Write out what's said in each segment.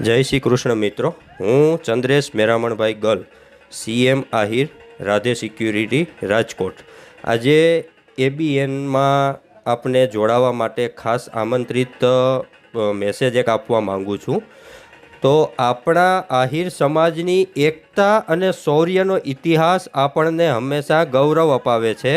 જય શ્રી કૃષ્ણ મિત્રો. હું ચંદ્રેશ મેરામણભાઈ ગલ સીએમ આહિર, રાધે સિક્યુરિટી, રાજકોટ. આજે એબીએનમાં આપને જોડાવા માટે ખાસ આમંત્રિત મેસેજ એક આપવા માગું છું. તો આપણા આહિર સમાજની એકતા અને શૌર્યનો ઇતિહાસ આપણને હંમેશા ગૌરવ અપાવે છે.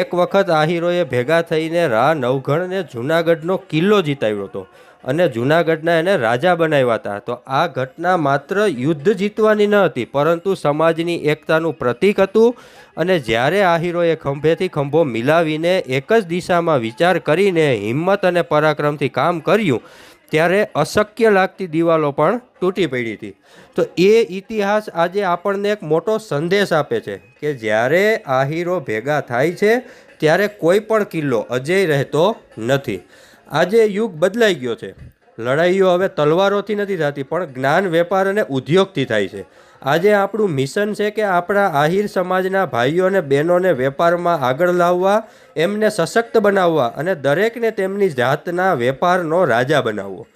એક વખત આહિરોએ ભેગા થઈને રા નવઘણને જૂનાગઢનો કિલ્લો જીતાવ્યો હતો. અને જૂનાગઢના એને રાજા બનાવ્યા હતા. તો આ ઘટના માત્ર યુદ્ધ જીતવાની ન હતી, પરંતુ સમાજની એકતાનું પ્રતીક હતું. અને જ્યારે આહિરોએ ખંભેથી ખંભો મિલાવીને એક જ દિશામાં વિચાર કરીને હિંમત અને પરાક્રમથી કામ કર્યું, ત્યારે અશક્ય લાગતી દિવાલો પણ તૂટી પડી હતી. તો એ ઇતિહાસ આજે આપણને એક મોટો સંદેશ આપે છે કે જ્યારે આહીરો ભેગા થાય છે, ત્યારે કોઈ પણ કિલ્લો અજય રહેતો નથી. આજે યુગ બદલાઈ ગયો છે. લડાઈઓ હવે તલવારોથી નથી થતી, પણ જ્ઞાન, વેપાર અને ઉદ્યોગથી થાય છે. આજે આપણું મિશન છે કે આપણા આહિર સમાજના ભાઈઓ અને બહેનોને વેપારમાં આગળ લાવવા, એમને સશક્ત બનાવવા અને દરેકને તેમની જાતના વેપારનો રાજા બનાવવો.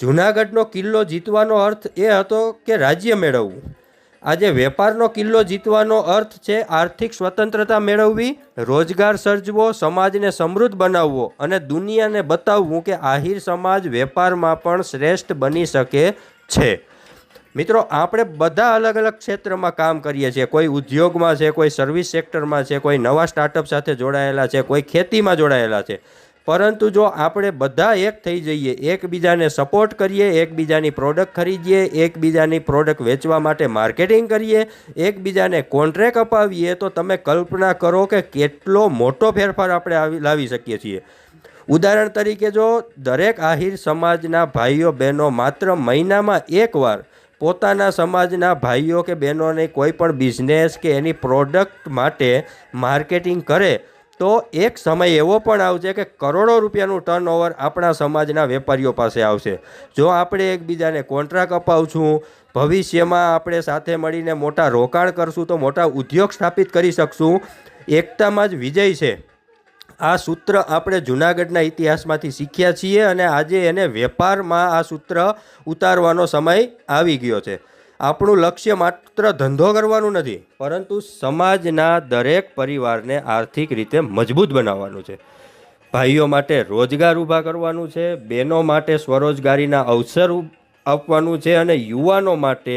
જૂનાગઢનો કિલ્લો જીતવાનો અર્થ એ હતો કે રાજ્ય મેળવવું. આજે વેપારનો કિલ્લો જીતવાનો અર્થ છે આર્થિક સ્વતંત્રતા મેળવવી, રોજગાર સર્જવો, સમાજને સમૃદ્ધ બનાવવો અને દુનિયાને બતાવવું કે આહિર સમાજ વેપારમાં પણ શ્રેષ્ઠ બની શકે છે. મિત્રો, આપણે બધા અલગ અલગ ક્ષેત્રમાં કામ કરીએ છીએ. કોઈ ઉદ્યોગમાં છે, કોઈ સર્વિસ સેક્ટરમાં છે, કોઈ નવા સ્ટાર્ટઅપ સાથે જોડાયેલા છે, કોઈ ખેતીમાં જોડાયેલા છે. પરંતુ જો આપણે બધા એક થઈ જઈએ, એકબીજાને સપોર્ટ કરીએ, એકબીજાની પ્રોડક્ટ ખરીદીએ, એકબીજાની પ્રોડક્ટ વેચવા માટે માર્કેટિંગ કરીએ, એકબીજાને કોન્ટ્રાક્ટ અપાવીએ, તો તમે કલ્પના કરો કે કેટલો મોટો ફેરફાર આપણે આવી, લાવી શકીએ છીએ. ઉદાહરણ તરીકે જો દરેક આહિર સમાજના ભાઈઓ બહેનો માત્ર મહિનામાં એકવાર પોતાના સમાજના ભાઈઓ કે બહેનોને કોઈ પણ બિઝનેસ કે એની પ્રોડક્ટ માટે માર્કેટિંગ કરે તો એક સમય એવો પણ આવશે કે કરોડો રૂપિયાનું ટર્નઓવર આપણા સમાજના વેપારીઓ પાસે આવશે. જો આપણે એકબીજાને કોન્ટ્રાક્ટ અપાવશું, ભવિષ્યમાં આપણે સાથે મળીને મોટા રોકાણ કરશું, તો મોટા ઉદ્યોગ સ્થાપિત કરી શકશું. એકતામાં જ વિજય છે. આ સૂત્ર આપણે જૂનાગઢના ઇતિહાસમાંથી શીખ્યા છીએ અને આજે એને વેપારમાં આ સૂત્ર ઉતારવાનો સમય આવી ગયો છે. આપણું લક્ષ્ય માત્ર ધંધો કરવાનું નથી, પરંતુ સમાજના દરેક પરિવારને આર્થિક રીતે મજબૂત બનાવવાનું છે. ભાઈઓ માટે રોજગાર ઊભા કરવાનું છે, બહેનો માટે સ્વરોજગારીના અવસર આપવાનું છે અને યુવાનો માટે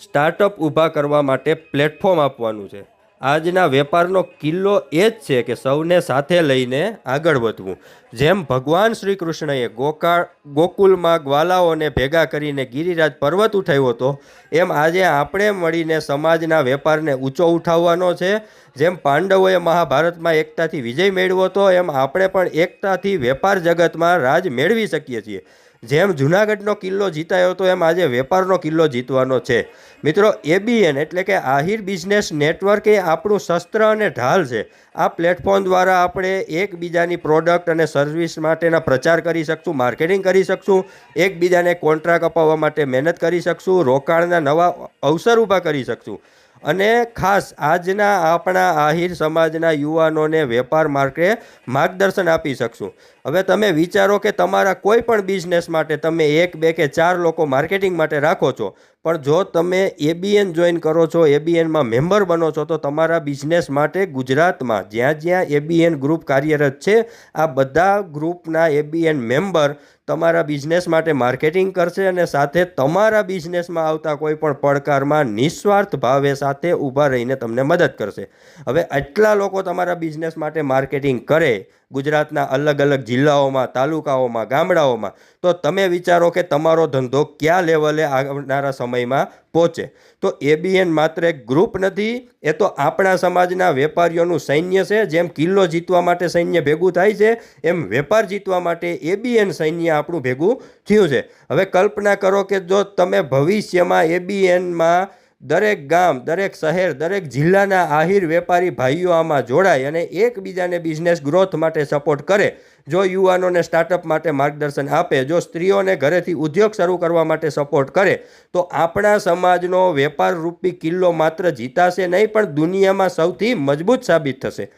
સ્ટાર્ટઅપ ઊભા કરવા માટે પ્લેટફોર્મ આપવાનું છે. આજના વેપારનો કિલ્લો એ જ છે કે સૌને સાથે લઈને આગળ વધવું. જેમ ભગવાન શ્રી કૃષ્ણએ ગોકાળ ગોકુલમાં ગ્વાલાઓને ભેગા કરીને ગિરિરાજ પર્વત ઉઠાવ્યો હતો, એમ આજે આપણે મળીને સમાજના વેપારને ઊંચો ઉઠાવવાનો છે. જેમ પાંડવોએ મહાભારતમાં એકતાથી વિજય મેળવ્યો હતો, એમ આપણે પણ એકતાથી વેપાર જગતમાં રાજ મેળવી શકીએ છીએ. જેમ જૂનાગઢનો કિલ્લો જીતાયો હતો એમ આજે વેપારનો કિલ્લો જીતવાનો છે. મિત્રો એબીએન એટલે કે આહિર બિઝનેસ નેટવર્ક એ આપણું શસ્ત્ર અને ઢાલ છે. આ પ્લેટફોર્મ દ્વારા આપણે એકબીજાની પ્રોડક્ટ અને સર્વિસ માટેના પ્રચાર કરી શકશું, માર્કેટિંગ કરી શકશું, એકબીજાને કોન્ટ્રાક્ટ અપાવવા માટે મહેનત કરી શકશું, રોકાણના નવા અવસર ઊભા કરી શકશું. અને ખાસ આજના આપણા આહિર સમાજના યુવાનોને વેપાર માર્ગે માર્ગદર્શન આપી શકશું. હવે તમે વિચારો કે તમારા કોઈ પણ બિઝનેસ માટે તમે એક, બે કે ચાર લોકો માર્કેટિંગ માટે રાખો છો, પણ જો તમે એબીએન જોઈન કરો છો, એબીએનમાં મેમ્બર બનો છો, તો તમારા બિઝનેસ માટે ગુજરાતમાં જ્યાં જ્યાં એબીએન ગ્રુપ કાર્યરત છે, આ બધા ગ્રુપના એબીએન મેમ્બર તમારા બિઝનેસ માટે માર્કેટિંગ કરશે અને સાથે તમારા બિઝનેસમાં આવતા કોઈ પણ પડકારમાં નિસ્વાર્થ ભાવે સાથે ઊભા રહીને તમને મદદ કરશે. હવે આટલા લોકો તમારા બિઝનેસ માટે માર્કેટિંગ કરે ગુજરાતના અલગ અલગ જિલ્લાઓમાં, તાલુકાઓમાં, ગામડાઓમાં, તો તમે વિચારો કે તમારો ધંધો કયા લેવલે આવનારા સમયમાં પહોંચે. તો એબીએન માત્ર એક ગ્રુપ નથી, એ તો આપણા સમાજના વેપારીઓનું સૈન્ય છે. જેમ કિલ્લો જીતવા માટે સૈન્ય ભેગું થાય છે, એમ વેપાર જીતવા માટે એબીએન સૈન્ય આપણું ભેગું થયું છે. હવે કલ્પના કરો કે જો તમે ભવિષ્યમાં એબીએનમાં દરેક ગામ, દરેક શહેર, દરેક જિલ્લાના આહિર વેપારી ભાઈઓ આમાં જોડાય અને એકબીજાને બિઝનેસ ગ્રોથ માટે સપોર્ટ કરે. જો યુવાનોને સ્ટાર્ટઅપ માટે માર્ગદર્શન આપે, જો સ્ત્રીઓને ઘરેથી ઉદ્યોગ શરૂ કરવા માટે સપોર્ટ કરે, તો આપણા સમાજનો વેપાર રૂપી કિલ્લો માત્ર જીતાશે નહીં, પણ દુનિયામાં સૌથી મજબૂત સાબિત થશે.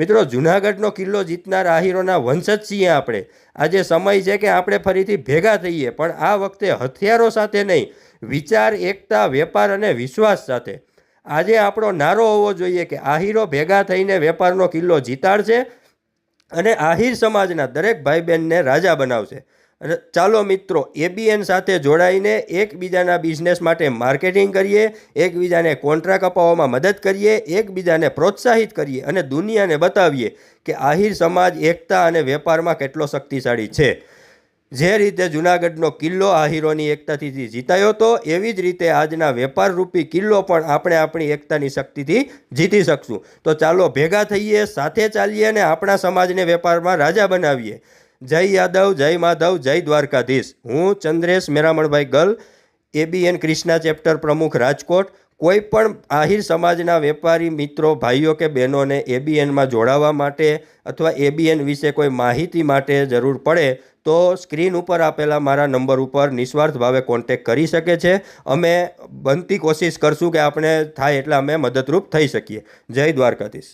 મિત્રો, જુનાગઢનો કિલ્લો જીતનાર આહીરોના વંશજ છીએ આપણે. આજે સમય છે કે આપણે ફરીથી ભેગા થઈએ, પણ આ વખતે હથિયારો સાથે નહીં, વિચાર, એકતા, વેપાર અને વિશ્વાસ સાથે. આજે આપણો નારો હોવો જોઈએ કે આહીરો ભેગા થઈને વેપારનો કિલ્લો જીતાડશે અને આહિર સમાજના દરેક ભાઈ બહેનને રાજા બનાવશે. ચાલો મિત્રો એબીએન સાથે જોડાઈને એકબીજાના બિઝનેસ માટે માર્કેટિંગ કરીએ, એકબીજાને કોન્ટ્રાક્ટ અપાવવામાં મદદ કરીએ, એકબીજાને પ્રોત્સાહિત કરીએ અને દુનિયાને બતાવીએ કે આહિર સમાજ, એકતા અને વેપારમાં કેટલો શક્તિશાળી છે. જે રીતે જુનાગઢનો કિલ્લો આહીરોની એકતાથી જીતાયો હતો, એવી જ રીતે આજના વેપારરૂપી કિલ્લો પણ આપણે આપણી એકતાની શક્તિથી જીતી શકશું. તો ચાલો ભેગા થઈએ, સાથે ચાલીએ અને આપણા સમાજને વેપારમાં રાજા બનાવીએ. જય યાદવ, જય માધવ, જય દ્વારકાધીશ. હું ચંદ્રેશ મેરામણભાઈ ગલ, એબીએન ક્રિષ્ના ચેપ્ટર પ્રમુખ રાજકોટ. કોઈ પણ આહિર સમાજના વેપારી, મિત્રો, ભાઈઓ કે બહેનોને એબીએનમાં જોડાવા માટે અથવા એબીએન વિશે કોઈ માહિતી માટે જરૂર પડે તો સ્ક્રીન ઉપર આપેલા મારા નંબર ઉપર નિસ્વાર્થ ભાવે કોન્ટેક કરી શકે છે. અમે બનતી કોશિશ કરશું કે આપણે થાય એટલે અમે મદદરૂપ થઈ શકીએ. જય દ્વારકાધીશ.